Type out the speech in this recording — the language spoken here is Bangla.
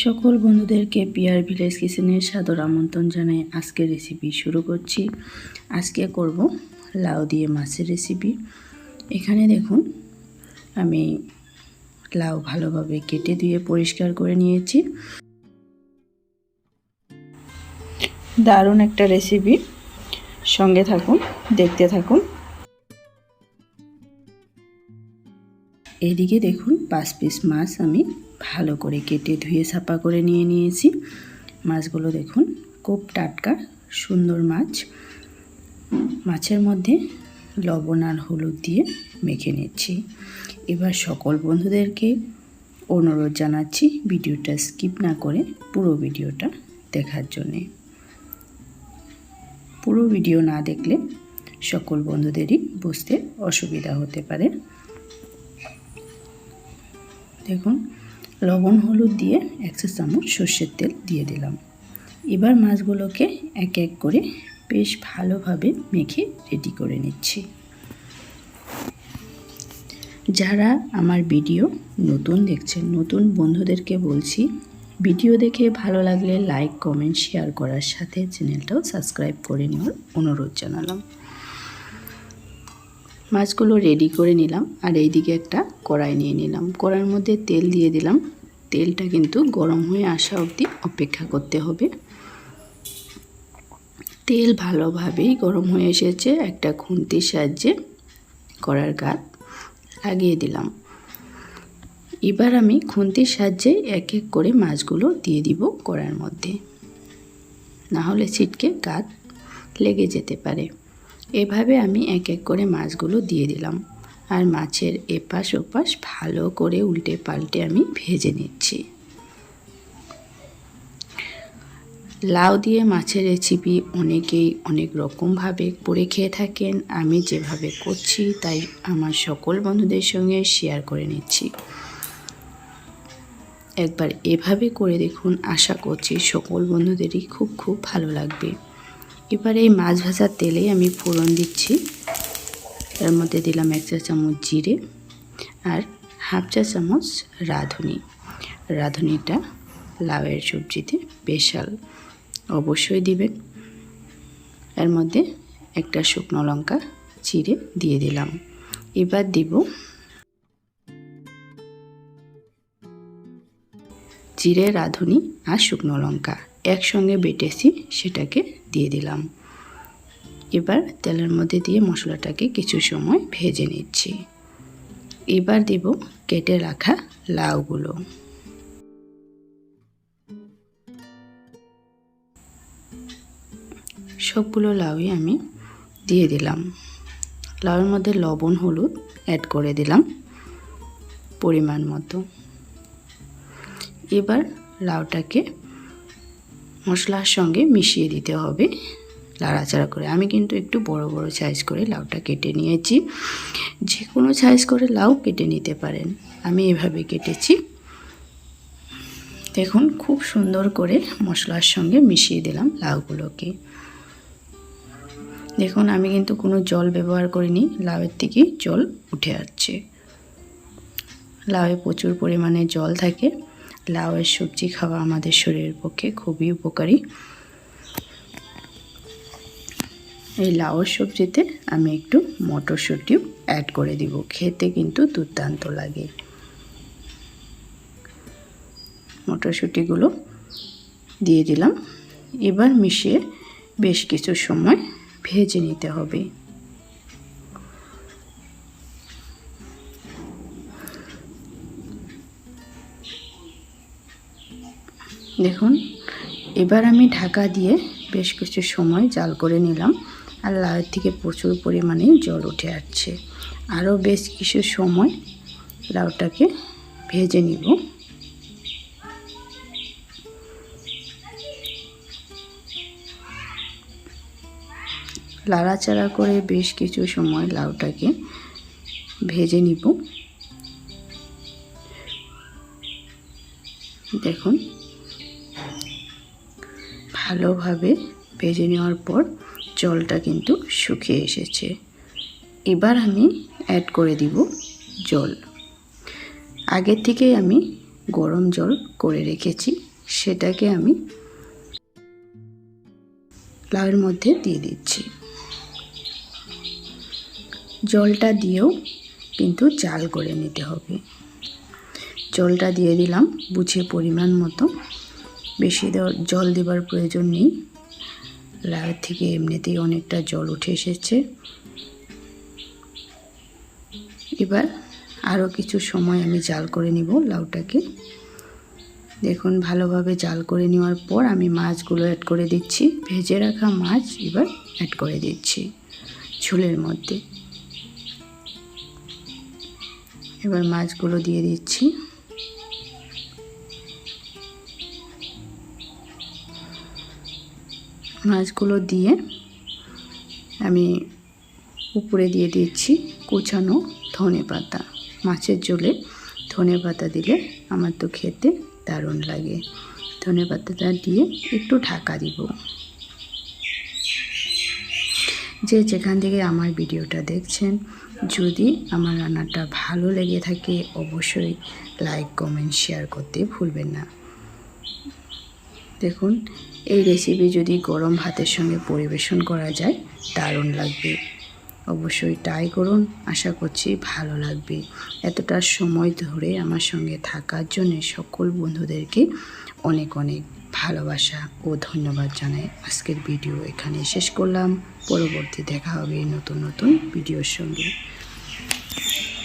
সকল বন্ধুদেরকে পিয়ার ভিলেজ কিচেনের সাদর আমন্ত্রণ জানাই। আজকের রেসিপি শুরু করছি। আজকে করব লাউ দিয়ে মাছের রেসিপি এখানে দেখুন, আমি লাউ ভালোভাবে কেটে দিয়ে পরিষ্কার করে নিয়েছি। দারুণ একটা রেসিপি সঙ্গে থাকুন, দেখতে থাকুন। এদিকে দেখুন পাঁচ পিস মাছ আমি ভালো করে কেটে ধুয়ে সাপা করে নিয়ে নিয়েছি। মাছগুলো দেখুন খুব টাটকা, সুন্দর মাছ। মাছের মধ্যে লবণ আর হলুদ দিয়ে মেখে নিচ্ছি। এবার সকল বন্ধুদেরকে অনুরোধ জানাচ্ছি ভিডিওটা স্কিপ না করে পুরো ভিডিওটা দেখার জন্যে। পুরো ভিডিও না দেখলে সকল বন্ধুদেরই বুঝতে অসুবিধা হতে পারে। দেখুন, লবণ, হলুদ দিয়ে একশো চামচ সর্ষের তেল দিয়ে দিলাম। এবার মাছগুলোকে এক এক করে বেশ ভালোভাবে মেখে রেডি করে নিচ্ছি। যারা আমার ভিডিও নতুন দেখছেন, নতুন বন্ধুদেরকে বলছি, ভিডিও দেখে ভালো লাগলে লাইক কমেন্ট শেয়ার করার সাথে চ্যানেলটাও সাবস্ক্রাইব করে নেওয়ার অনুরোধ জানালাম। মাছগুলো রেডি করে নিলাম আর এইদিকে একটা কড়াই নিয়ে নিলাম। কড়াইয়ের মধ্যে তেল দিয়ে দিলাম। তেলটা কিন্তু গরম হয়ে আসা অবধি অপেক্ষা করতে হবে। তেল ভালোভাবেই গরম হয়ে এসেছে একটা খুন্তির সাহায্যে কড়ার গাত লাগিয়ে দিলাম। এবার আমি খুন্তির সাহায্যে এক এক করে মাছগুলো দিয়ে দিব কড়ার মধ্যে। না হলে ছিটকে গাত লেগে যেতে পারে। এভাবে আমি এক এক করে মাছগুলো দিয়ে দিলাম। আর মাছের এপাশ ওপাশ ভালো করে উল্টে পাল্টে আমি ভেজে নিচ্ছি। লাউ দিয়ে মাছের রেসিপি অনেকেই অনেক রকমভাবে করে খেয়ে থাকেন। আমি যেভাবে করছি তাই আমার সকল বন্ধুদের সঙ্গে শেয়ার করে নিচ্ছি। একবার এভাবে করে দেখুন, আশা করছি সকল বন্ধুদেরই খুব খুব ভালো লাগবে। এবার এই মাছ ভাজার তেলেই আমি ফোড়ন দিচ্ছি। তার মধ্যে দিলাম এক চা চামচ জিরে আর হাফ চা চামচ রাঁধুনি। রাঁধুনিটা লাউয়ের সবজিতে স্পেশাল। অবশ্যই দিবেন। এর মধ্যে একটা শুকনো লঙ্কা চিড়ে দিয়ে দিলাম। এবার দিব জিরে, রাঁধুনি আর শুকনো লঙ্কা। একসঙ্গে বেটেছি সেটাকে দিয়ে দিলাম। এবার তেলের মধ্যে দিয়ে মশলাটাকে কিছু সময় ভেজে নিচ্ছি। এবার দেব কেটে রাখা লাউগুলো। সবগুলো লাউই আমি দিয়ে দিলাম। লাউয়ের মধ্যে লবণ, হলুদ অ্যাড করে দিলাম পরিমাণ মতো। এবার লাউটাকে মশলার সঙ্গে মিশিয়ে দিতে হবে। লাড়াচাড়া করে। আমি কিন্তু একটু বড় বড় সাইজ করে লাউটা কেটে নিয়েছি। যে কোনো সাইজ করে লাউ কেটে নিতে পারেন। আমি এভাবে কেটেছি। দেখুন, খুব সুন্দর করে মশলার সঙ্গে মিশিয়ে দিলাম লাউগুলোকে। দেখুন, আমি কিন্তু কোনো জল ব্যবহার করিনি। লাউয়ের থেকে জল উঠে আসছে। লাউয়ে প্রচুর পরিমাণে জল থাকে। লাউয়ের সবজি খাওয়া আমাদের শরীরের পক্ষে খুবই উপকারী। এই লাউয়ের সবজিতে আমি একটু মটরশুঁটিও অ্যাড করে দিব। খেতে কিন্তু দুর্দান্ত লাগে। মটরশুঁটিগুলো দিয়ে দিলাম। এবার মিশিয়ে বেশ কিছু সময় ভেজে নিতে হবে। দেখুন, এবার আমি ঢাকা দিয়ে বেশ কিছু সময় জাল করে নিলাম আর লাউয়ের থেকে প্রচুর পরিমাণে জল উঠে আসছে। আরও বেশ কিছু সময় লাউটাকে ভেজে নিব। লাড়াচাড়া করে বেশ কিছু সময় লাউটাকে ভেজে নিব। দেখুন ভালোভাবে ভেজে নেওয়ার পর জলটা কিন্তু শুকিয়ে এসেছে। এবার আমি অ্যাড করে দিব জল। আগের থেকেই আমি গরম জল করে রেখেছি, সেটাকে আমি লাউয়ের মধ্যে দিয়ে দিচ্ছি। জলটা দিয়েও কিন্তু জাল করে নিতে হবে। জলটা দিয়ে দিলাম বুঝে পরিমাণ মতো। বেশি জল দেবার প্রয়োজন নেই। লাউয়ের থেকে এমনিতেই অনেকটা জল উঠে এসেছে। এবার আরও কিছু সময় আমি জাল করে নিব লাউটাকে। দেখুন, ভালোভাবে জাল করে নেওয়ার পর আমি মাছগুলো অ্যাড করে দিচ্ছি। ভেজে রাখা মাছ এবার অ্যাড করে দিচ্ছি ঝোলের মধ্যে। এবার মাছগুলো দিয়ে দিচ্ছি। মাছগুলো দিয়ে আমি উপরে দিয়ে দিচ্ছি কুচানো ধনে পাতা, মাছের ঝোলে ধনে পাতা দিলে আমার তো খেতে দারুণ লাগে। ধনে পাতাটা দিয়ে একটু ঢাকা দিব। যে যেখান থেকে আমার ভিডিওটা দেখছেন, যদি আমার রান্নাটা ভালো লেগে থাকে, অবশ্যই লাইক, কমেন্ট, শেয়ার করতে ভুলবেন না। দেখুন এই রেসিপি যদি গরম ভাতের সঙ্গে পরিবেশন করা যায়, দারুণ লাগবে। অবশ্যই ট্রাই করুন, আশা করছি ভালো লাগবে। এতটা সময় ধরে আমার সঙ্গে থাকার জন্য সকল বন্ধুদেরকে অনেক অনেক ভালোবাসা ও ধন্যবাদ জানাই। আজকের ভিডিও এখানে শেষ করলাম। পরবর্তী দেখা হবে নতুন নতুন ভিডিওর সঙ্গে।